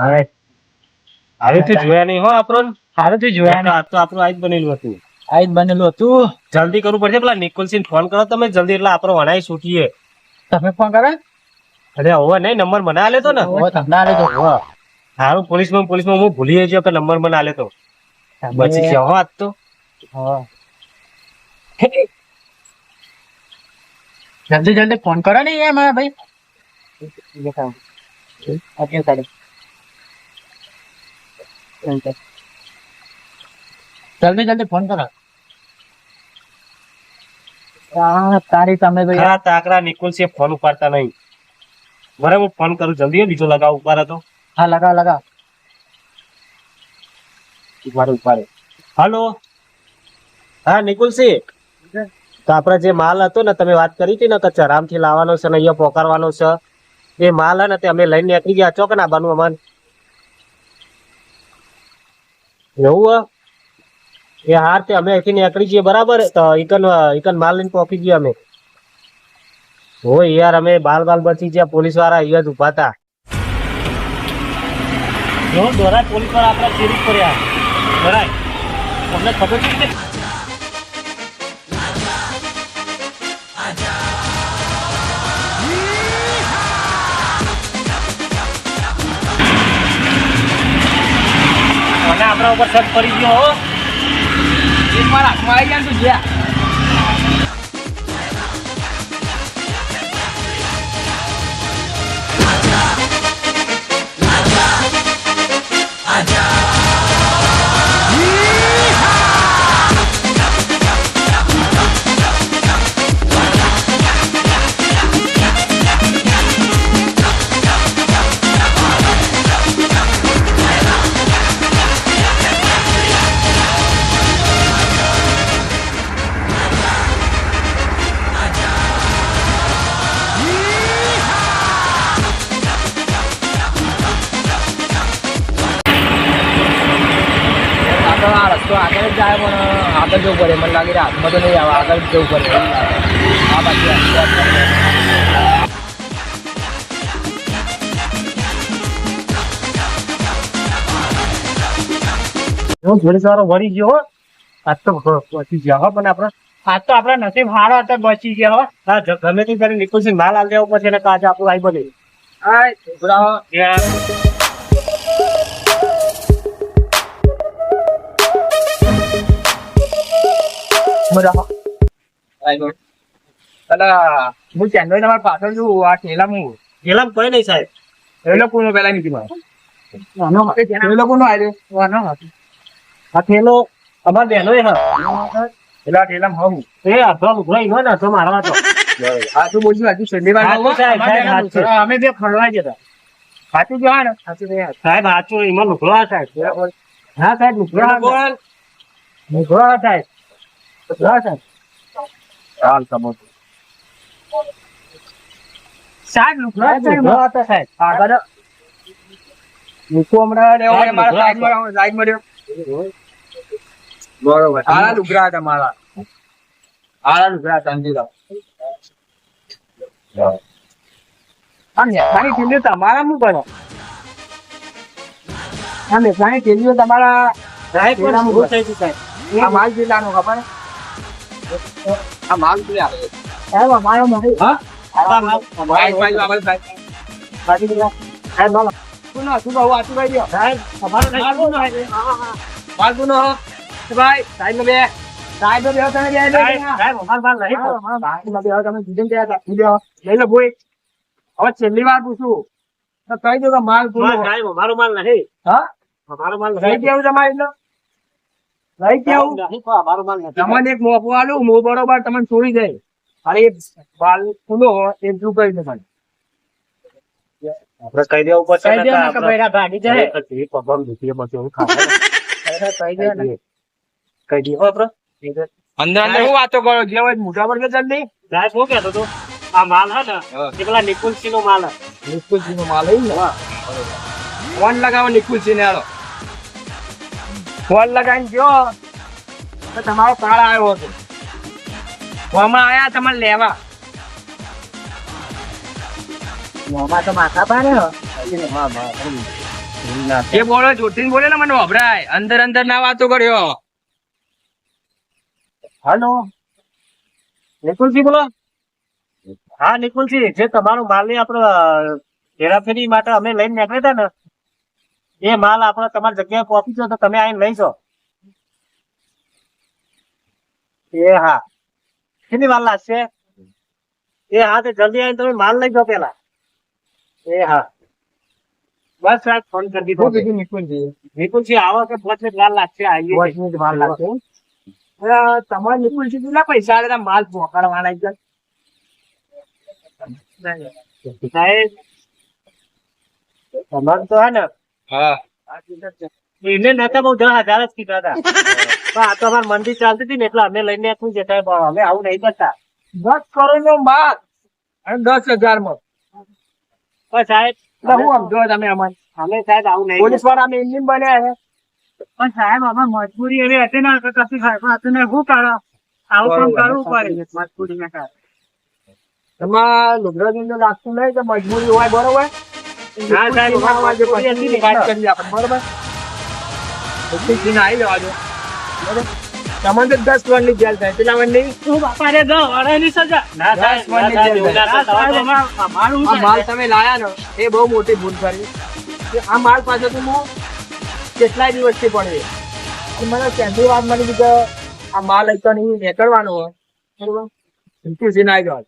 હવે જોયા નહીં હો આપણો હારું જોયા નહીં આ તો આપણું આજ બનેલું હતું. આ જ બનેલું હતું. જલ્દી કરવું પડશે પેલા નિકોલસિંહ ફોન કરો તમે જલ્દી એટલે આપણો વણાઈ છૂટીએ. તમે ફોન કરો? અરે હવે નહીં નંબર મને આલે તો ને? હવે તમને આલે તો. હારું પોલીસમાં પોલીસમાં હું ભૂલી ગયો કે નંબર મને આલે તો. બચી ગયો હો આજ તો. હા. જલ્દી જલ્દી ફોન કરો ને યાર મારા ભાઈ. જલ્દી જલ્દી ફોન કરો. તારી તમે ભાઈ ખરા તાકરા છે ફોન ઉપાડતા નહીં. બરાબર હું ફોન કરું. જલ્દી બીજો લગાવ ઉપાડે તો. હા લગાવ લગાવ. ઉપાડે ઉપાડે. હાલો. હા નિકુલસિંહ તો આપડે જે માલ હતો ને તમે વાત કરી હતી ને કે ચરામથી લાવવાનો છે ને અહીંયા પોકારવાનો છે. એ માલ હે ને તે અમે લઈને નીકળી ગયા. ચોક ના બનવું અમન એવું એ હાર તે અમે અહીંથી નીકળી જઈએ બરાબર? તો ઇકન ઈકન માલ લઈને પહોંચી ગયા અમે. હોય યાર, અમે બાલ બાલ બચી ગયા પોલીસવાળા અહીંયા જ ઊભા હતા. પોલીસવાળા આપણા ચેરી કર્યા બરાબર તમને ખબર છે આપણા ઉપર શક પડી ગયો હો. એક વાર હાથમાં આવી ને તું જ્યાં. જવું પડે મને લાગે હાથમાં તો નહીં આવે આગળ જવું પડે. આ બાજુ હું વળી ગયો આજ તો પહોંચી ગયા હો પણ આપણે. આજ તો આપણા નસીબ હારો હતો બચી ગયા હો. હા ગમે તે કરી નિકુલસિંહ માલ આલ દેવો પછી એને કાચ આપણું આઈ બને. આ ઉભરા ગયો. અલા, હું ચેન્નઈ તમારા પાછળ છું આ ઠેલા હું પેલા કોઈ નહીં સાહેબ એ લોકોનો પેલા નીકળી મારો એ લોકોનો આવ્યો આ થેલો અમાર બહેનો એ હા પેલા ઠેલા હું એ અડધો લુગડો ઈનો ને અડધો મારવા તો આ શું બોલશું હજુ શનિવાર. અમે બે ફરવા જતા સાચું કહેવાય ને સાચું સાહેબ સાચું એમાં લુગડો આ સાહેબ હા સાહેબ બોલ. લુગડો આ સાહેબ આ સાહેબ ચાલ સમજ સાહેબ લુકડો લુગડો આ સાહેબ આગળ મૂકો હમણાં લેવો મારા સાઈડમાં સાઈડમાં રહ્યો. બરોબર આલા લુગડા હતા મારા આલા લુગડા સમજી લો આ મેથાની તમારા શું કરો આ થેલીઓ તમારા થઈ સાહેબ આ માલ જિલ્લાનો ખબર આ માલ ક્યાં સાહેબ અમારો માલ હા? આ માલ. ભાઈ ભાઈ બાબા ભાઈ બાકી બધા સાહેબ અમારો માલ ભોઈ હવે છેલ્લી વાર પૂછું કઈ દો માલ હા, અમારો માલ નહીં. હા અમારો માલ નહીં. કેવું તમારે લઈ કેવું નહીં તો અમારો માલ નથી તમને એક મોકો આલું મો બરોબર તમને છોડી દે અરે બાલ ખુલ્લો હોય એ શું કહી દે મને. આપણે કહી દેવું પડશે કહી ને કે ને કે ભાઈ ભાગી જાય. ખરેખર પગમ દુખી એમાં કેવું ખાવાનું. કહી દે ને. કહી દઈએ હો અંદર અંદર હું વાતો કરો? જે હોય મોટા પર કે જલ્દી સાહેબ શું કહેતો હતો આ માલ હે ને હા. એ પેલા નિકુલસિંહ નો માલ હે. નિકુલજી નો માલ આવી ને? ફોન લગાવો નિકુલજી ને હાલો. ફોન લગાવીને ગયો. તો તમારો કાળ આવ્યો હતો. ફોનમાં આવ્યા તમારે લેવા. મોમાં તો માથા હો. એ બોલો જોઠીને બોલે ને મને વભરાય. અંદર અંદર ના વાતો કર્યો. હલો. નિકુલજી બોલો. હા નિકુલજી જે તમારો માલની આપડે હેરાફેરી માટે અમે લઈને નીકળ્યા હતા ને એ માલ આપણે તમારી જગ્યાએ પહોંચી છો તો તમે આવીને લઈ છો એ હા. કેટલી વાર લાગશે? એ હા તો જલ્દી આવીને તમે માલ લઈ જાઓ પેલા એ હા. બસ સાહેબ ફોન કરી દીધો કીધું નિકુલજી આવો કે પાંચ મિનિટ વાર લાગશે આવીએ પાંચ મિનિટ વાર લાગશે તમારે નિકુલજી કેટલા પૈસા આલે માલ પહોંચાડવાના એકદમ સાહેબ તમારે તો હે ને એને નતા બહુ દસ હજાર જ કીધા હતા. પણ આ તો અમાર મંદિર ચાલતી હતી ને એટલે અમે લઈને શું જતા પણ અમે આવું નહીં કરતા. દસ કરોડ નો માલ અને દસ હજારમાં પણ સાહેબ એટલે હું સમજો તમે અમારે. અમે સાહેબ આવું નહીં પોલીસવાળા અમે ઇન્જિન બન્યા છે. પણ સાહેબ અમે મજબૂરી એવી હતી ને કે કશું સાહેબ હતું ને શું કરો? આવું કામ બરોબર. કરવું પડે. મજબૂરી ના કારણે એમાં લુગડાજી ને લાગતું નહીં કે મજબૂરી હોય બરોબર? હા, સાહેબ. વાત કરીએ આપણે, બરોબર આવી જવા દો. બરોબર? તમને દસ વર્ષની જેલ થાય પેલા મને શું બાપા રે દો વડાની સજા ના દસ વર્ષની જેલ થાય. કરતા. હવે તો અમારું- અમારું આ શું માલ તમે લાયા ને એ બહુ મોટી ભૂલ કરી આ માલ પાછળથી હું કેટલાય દિવસથી પડે મને પહેલી વાત મળી કે આ માલ હતો નહીં નીકળવાનો હોય બરોબર નિકુલજી ના આવી જવા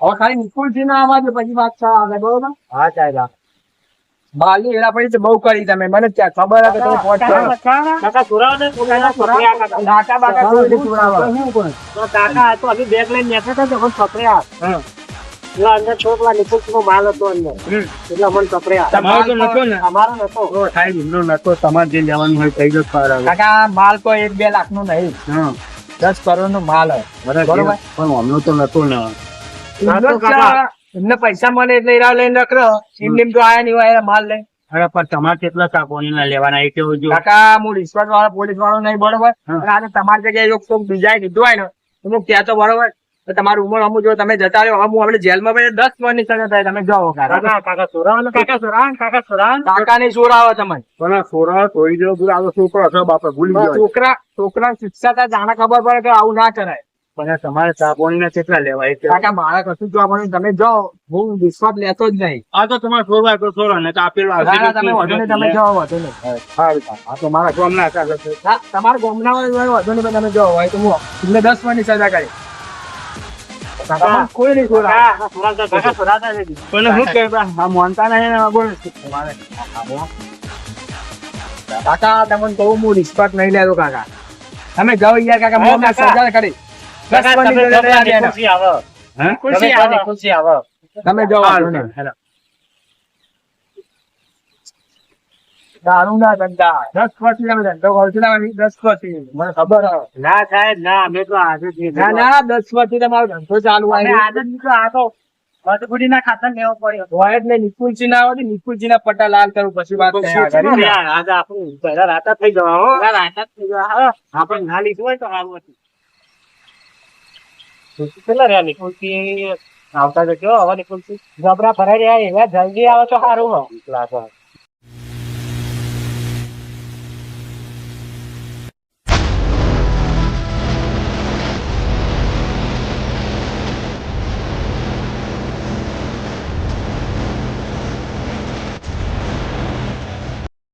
હવે ખાલી નિકુલજી ના આવવા પછી વાત છે આગળ બરોબર? હા સાહેબ બાલી એડા પડી તો બહુ કરી તમે મને ત્યાં ખબર હતી તમે પહોંચ કરો. કાકા સુરાવો ને કાકા નહીં સુરાવા. તો કાકા આ તો અભી બેગ લઈને નીકળ્યા હતા અમને પકડ્યા એટલે અંદર છોકરા માલ હતો અંદર. એટલે અમને પકડ્યા તમારો તો નતો ને? અમારો નતો. થાય એમનો નતો. તમારે જે લેવાનું હોય કઈ દો ખરા કાકા માલ કોઈ એક બે લાખ નો નહીં દસ કરોડ નો માલ હોય. બરોબર. પણ અમનો તો નતો ને. નતો એમને પૈસા મળે એટલે એરા લઈને રખડો. એમને એમ તો આયા નહીં હોય માલ લઈ અરે પણ તમારે કેટલા કાકોની લેવાના એ કેવું જો. કાકા હું રિશ્વત વાળો પોલીસ વાળો નહીં બરોબર? અને તમારી જગ્યાએ જો કોક બીજાએ કીધું હોય ને તો હું ત્યાં તો બરોબર. તમારું ઉંમર અમુક જો તમે જતા રહ્યો અમુક આપણે જેલમાં પછી દસ વર્ષની સજા થાય તમે જાઓ કાકા. કાકા સુરાવો કાકા સુરાવો કાકા સુરાવો કાકા નહીં જોર આવે તમે પણ આ સોરા તોડી દેવો પેલો છોકરો હતો બાપા ભૂલી ગયો છોકરા છોકરા શિક્ષા તા જાણે ખબર પડે કે આવું ના કરાય. પણ તમારે કાપોની ના કેટલા લેવાય? કાકા મારા કશું જોવા પડે તમે જાઓ. હું વિશ્વાસ લેતો જ નહીં. આ તો તમારે છોડવા તો છોડો ને તો આપેલું ના, ના, તમે વધુ નહીં તમે જવા વધુ ને આ તો મારા ગામના હતા તમારા ગામના હોય વધુ ને તમે જવા હોય તો હું તમને દસ વર્ષની સજા કરી કાકા, કોઈ નહીં છોડા. પણ શું કે માનતા નહીં ને બોલ કાકા તમને કહું હું રિસ્પેક્ટ નહીં લેતો કાકા. તમે જાઓ યાર કાકા હા, ના સજા કરી. તમે. દારૂ ના ધંધા. દસ અમે દસ વર્ષથી. મને ખબર ના સાહેબ ના અમે તો આજે ના ના દસ વર્ષથી તમારો ધંધો ચાલુ હોય. આજે જ આ તો મજબૂરીના ખાતર લેવો પડ્યો. હોય નહીં નિકુલજી ના આવે નિકુલજી ના પટ્ટા લાલ કરું પછી વાત આજે આપણું પહેલા રાતા થઈ જવા હો. રાતા થઈ જવા, આપણે ના લીધું હોય તો સારું હતું. કેટલા રહ્યા નિકુલજી? આવતા તો કયો હવે નિકુલજી? જબરા ભરાઈ રહ્યા એવા જલ્દી આવે તો સારું હો. ક્લાસ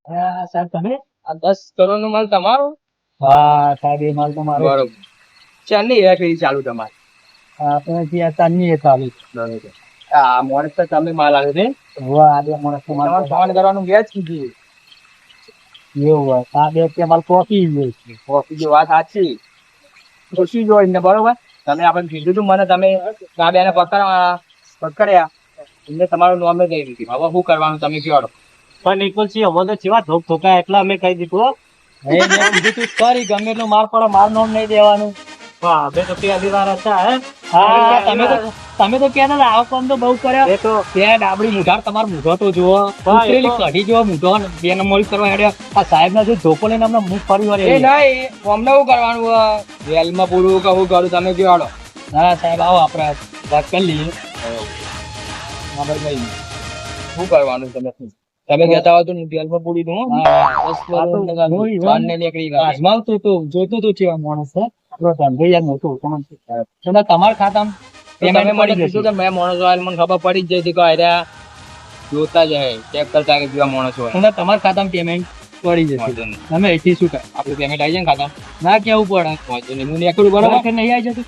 હા, સાહેબ તમે આ દસ કરોડ નો માલ તમારો હા સાહેબ એ માલ તમારો બરોબર ચાલની એ ચાલુ તમારી આપણે ત્યાં ચાંદની એ ચાલે છે. આ મોણસ તો તમે માલ આવ્યો ને? હોવા આ બે મોણસ માલ તમારે ફોન કરવાનું વ્યાજ કીધું. એવું હોય આ બે ત્યાં માલ પહોંચી ગયો છે. કોફી જો વાત સાચી. ખુશી જો ને બરોબર? તમે આપણે કીધું તું મને તમે ગાબ્યાને પકડવા પકડ્યા. એમને તમારું નામ જ દઈ દીધું હવે શું કરવાનું તમે કહો પણ નિકુલજી અમે તો જેવા ધોક ધોકા એટલા અમે કહી દીધું કરી ગમે એટલું માર પડે માર નોમ નહીં દેવાનું. હા અમે તો પેલી વાર હતા હે. હા તમે તો તમે તો કહેતા હતા આવો કામ તો બહુ કર્યો. એ તો બે ડાબડી મુઢાર તમારો મુઢો તો જુઓ. ઉતરેલી કઢી જુઓ મુઢો ને બે નંબર કરવા હેડ્યા. આ સાહેબ ના જે ધોકો લઈને અમને મુખ ફરી વળે એ નહીં અમને શું કરવાનું? વેલમાં પૂરું કે હું કરું? તમે કયો હાલો. ના સાહેબ આવો આપણે વાત કરી લઈએ. આપણે કઈ શું કરવાનું તમે? તમે કહેતા હોય તો હું વેલમાં પૂરી દઉં. જાનને નીકળી. આજમાવતું તો જોતો તો કેવા માણસ છે તમારા ખાતામાં પડી કીધું જશે કે મેં માણસો આવેલ મને ખબર પડી જ કે જોતા જાય ચેક કરતા કે કેવા માણસો હોય. તમને તમારા ખાતામાં પેમેન્ટ પડી જશે. તમે અહીંથી શું કર આપણું પેમેન્ટ આવી જાય ને ખાતા ના કેવું પડે? વાંધો નહીં. હું નીકળું બરોબર? કે નહીં આવી જતું?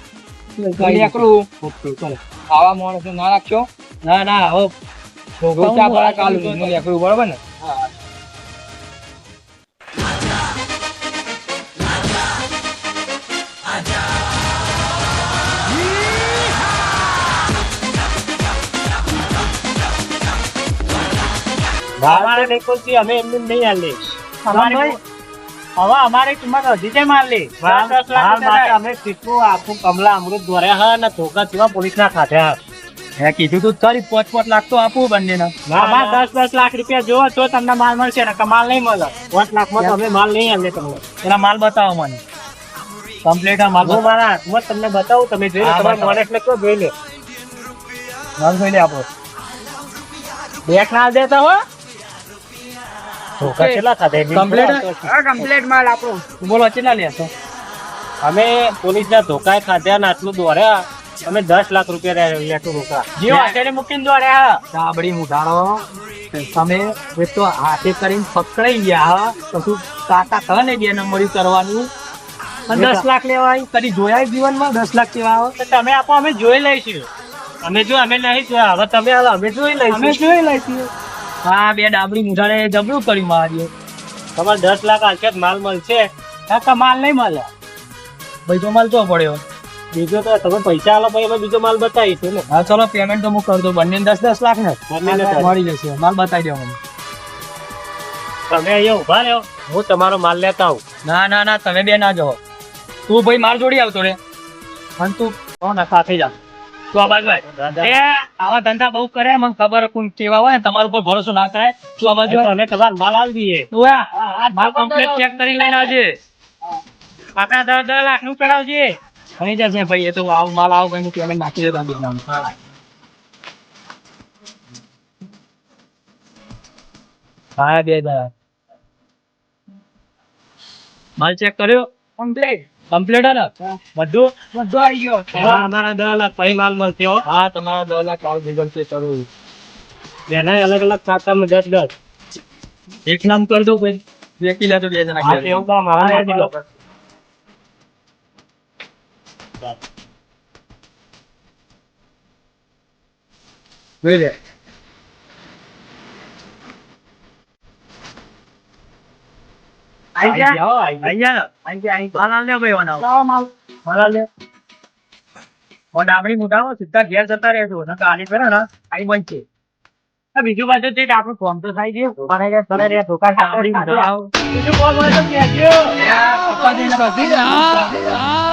હું ચાલો. આવા માણસો ના રાખશો? ના ના કાલું બરોબર ને? અમારે નિકુલજી અમે એમને નહીં આલી અમારે હવે અમારે કિંમત વધી છે મારલી હાલ દસ લાખ હાલ રૂપિયા માટે અમે કેટલું આખું કમલા અમૃત દોર્યા હા અને ધોકા જેવા પોલીસ ના ખાધા મેં કીધું તું તારી પાંચ પાંચ લાખ તો આપવું બંને ના, દસ દસ લાખ રૂપિયા જોવો તો તમને માલ મળશે ને માલ નહીં મળે. પાંચ માલ નહીં તમને. માલ બતાવો મને. કમ્પ્લીટ આ માલ મારા હાથમાં તમને બતાવું તમે જોઈ લો તમારા. માણસને કહો જોઈ લે. માલ જોઈ લે આપો. બેઠ ના દેતા હો. ધોકા કેટલા ખાધા? કમ્પ્લેટ? હા, કમ્પ્લીટ માલ આપણો. બોલો કેટલા લેશો અમે પોલીસના ધોકા ખાધ્યા ને આટલું દોર્યા. અમે દસ લાખ રૂપિયા લેતું રોકા જીઓ હાથે મૂકીને દોડ્યા સાબડી મુઢાળો તમે એક તો હાથે કરીને પકડાઈ ગયા કશું કાકા થા ને બે નંબરી કરવાનું. દસ લાખ લેવાય કદી જોયા જીવનમાં? દસ લાખ કેવા આવે તમે આપો અમે જોઈ લઈશું. અમે જો અમે નહીં જોયા. હવે તમે હાલો અમે જોઈ અમે લઈશું જોઈ લઈશું. હા બે ડાબડી મુઢાળે જબરું કર્યું મારી તમારે દસ લાખ આખે માલ મળશે? કાકા માલ નહીં મળે. બીજો માલ ચો પડ્યો? બીજો તો તમે પૈસા આલો પછી અમે બીજો માલ બતાવીશું ને. હા ચલો પેમેન્ટ તો હું કરી દઉં બંને દસ દસ લાખ ને. મળી જશે. માલ બતાવી દો મને. તમે અહીંયા ઊભા રહ્યો. હું તમારો માલ લેતા આવું. ના ના ના તમે બે ના જાઓ. તું ભાઈ માર જોડી આવતો રે. અને તું ના સાથે જા તું આ બાજુ. એ આવા ધંધા બહુ કરે મને ખબર કોણ કેવા હોય તમારા ઉપર ભરોસો ના કરાય. તું આ જો અમે તમારો માલ આવી દઈએ માલ કમ્પ્લીટ ચેક કરી લઈને આવજે. આપણા દસ દસ લાખનું કરાવજે થઈ જશે ભાઈ એ તો આવ માલ આવ કઈ પેમેન્ટ નાખી દેતા બે હા બે દા માલ ચેક કર્યો? કમ્પ્લીટ કમ્પ્લીટ ને? બધું બધું આવી ગયો. હા, અમારા દસ લાખ પછી માલ મળશે હા તમારા દસ લાખ આવ ગૂગલ પે કરું બેના અલગ અલગ ખાતામાં દસ દસ. એક નામ કર દો પછી બે કિલા તો બે જણા હા, એવું તો મારા હા, નથી લો. જોઈ લે આઈ જા હો, આઈ ગયા. આઈ જા આઈ જા આઈ માલ આલ લે ભાઈ વનાવ માલ માલ આલ લે ઓ ડાબડી મુટાવો સીધા ઘેર જતા રહેજો ને કાલી કરે ને આઈ બનશે બીજું બાજુ તે આપણું ફોન તો થાય છે મને કે તને રે ધોકા મુટાવ બીજું કોલ હોય તો કહેજો પપ્પા દેને બધી